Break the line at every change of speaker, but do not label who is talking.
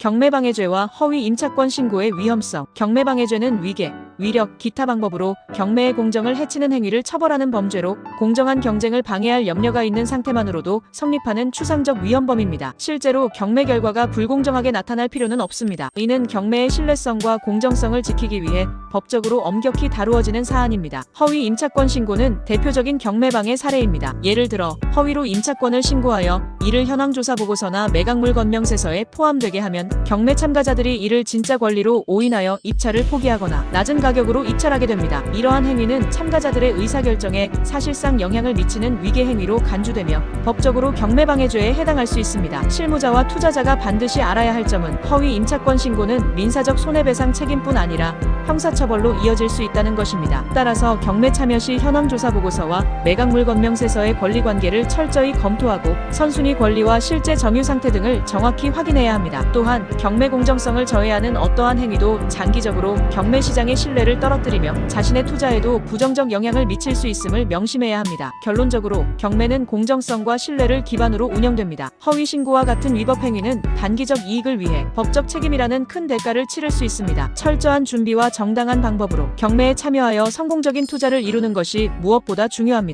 경매방해죄와 허위 임차권 신고의 위험성. 경매방해죄는 위계, 위력, 기타 방법으로 경매의 공정을 해치는 행위를 처벌하는 범죄로 공정한 경쟁을 방해할 염려가 있는 상태만으로도 성립하는 추상적 위헌범입니다. 실제로 경매 결과가 불공정하게 나타날 필요는 없습니다. 이는 경매의 신뢰성과 공정성을 지키기 위해 법적으로 엄격히 다루어지는 사안입니다. 허위 임차권 신고는 대표적인 경매방해 사례입니다. 예를 들어 허위로 임차권을 신고하여 이를 현황조사 보고서나 매각물 건명세서에 포함되게 하면 경매 참가자들이 이를 진짜 권리로 오인하여 입찰을 포기하거나 낮은 가 격으로 입찰하게 됩니다. 이러한 행위는 참가자들의 의사결정에 사실상 영향을 미치는 위계 행위로 간주되며 법적으로 경매방해죄에 해당할 수 있습니다. 실무자와 투자자가 반드시 알아야 할 점은 허위 임차권 신고는 민사적 손해배상 책임뿐 아니라 형사처벌로 이어질 수 있다는 것입니다. 따라서 경매 참여 시 현황조사 보고서와 매각물 건명세서의 권리 관계를 철저히 검토하고 선순위 권리와 실제 점유 상태 등을 정확히 확인해야 합니다. 또한 경매 공정성을 저해하는 어떠한 행위도 장기적으로 경매 시장의 신뢰를 떨어뜨리며 자신의 투자에도 부정적 영향을 미칠 수 있음을 명심해야 합니다. 결론적으로 경매는 공정성과 신뢰를 기반으로 운영됩니다. 허위 신고와 같은 위법 행위는 단기적 이익을 위해 법적 책임이라는 큰 대가를 치를 수 있습니다. 철저한 준비와 정당한 방법으로 경매에 참여하여 성공적인 투자를 이루는 것이 무엇보다 중요합니다.